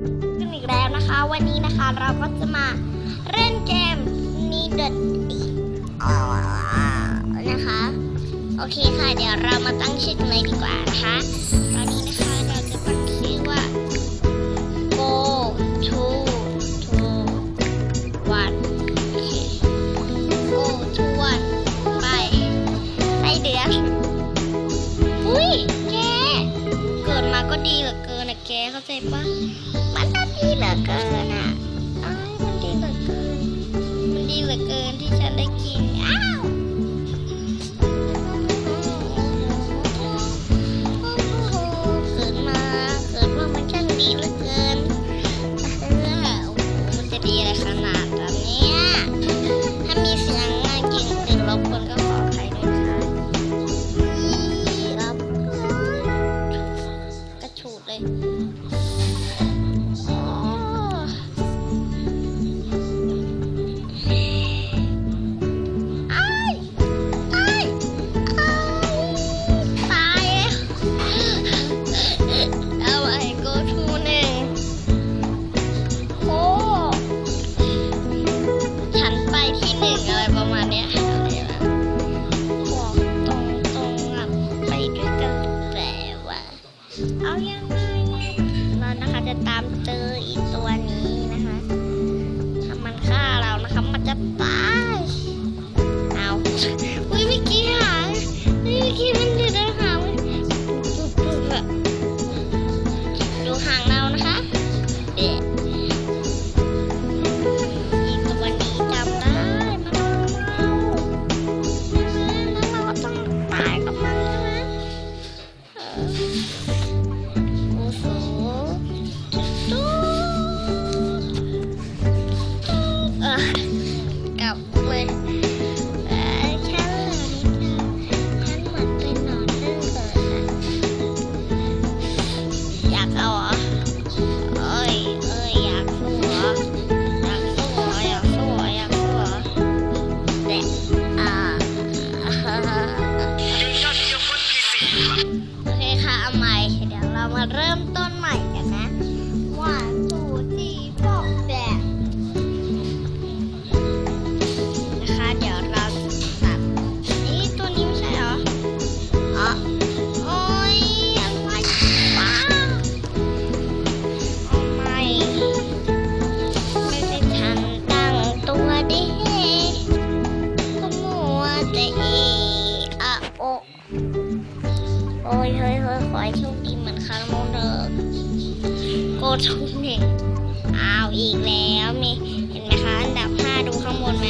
กันอีกแล้วนะคะ วันนี้นะคะเราก็จะมาเล่นเกมนีเดดดีนะคะ โอเคค่ะ เดี๋ยวเรามาตั้งชื่อกันเลยดีกว่านะคะตอนนี้ ดีเหลือเกินนะแกเข้าใจปะมันดีเหลือเกินอะอ้ามันดีเหลือเกิน มันดีเหลือเกินที่ฉันได้กินอ้า เอายังไงเนรานะคะจะตามเจออีกตัวนี้ ยเฮ้ยเฮ้ยขอให้โชคดีเหมือนครั้งนู้นเถอะโกทุกหนึ่งอ้าวอีกแล้วมีเห็นไหมคะ อันดับห้าดูข้างบนไหม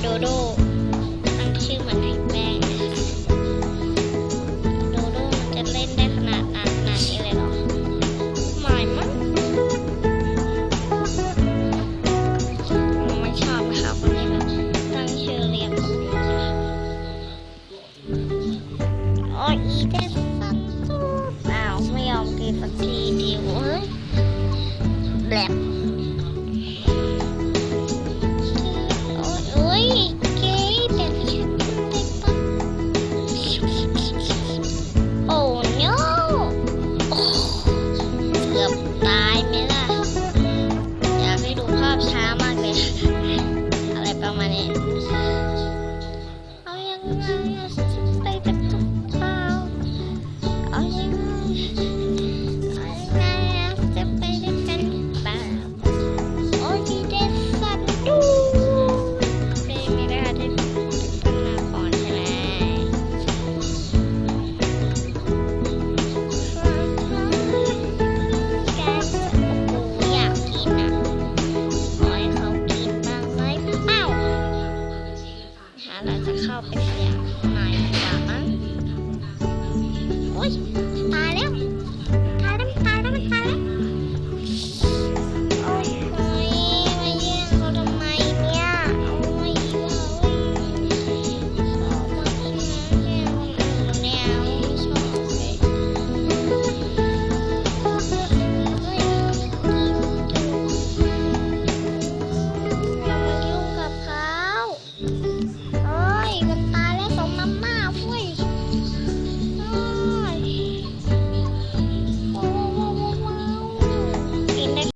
โดโดตั้งชื่อเหมือนพี่ thì phần thi đều đẹp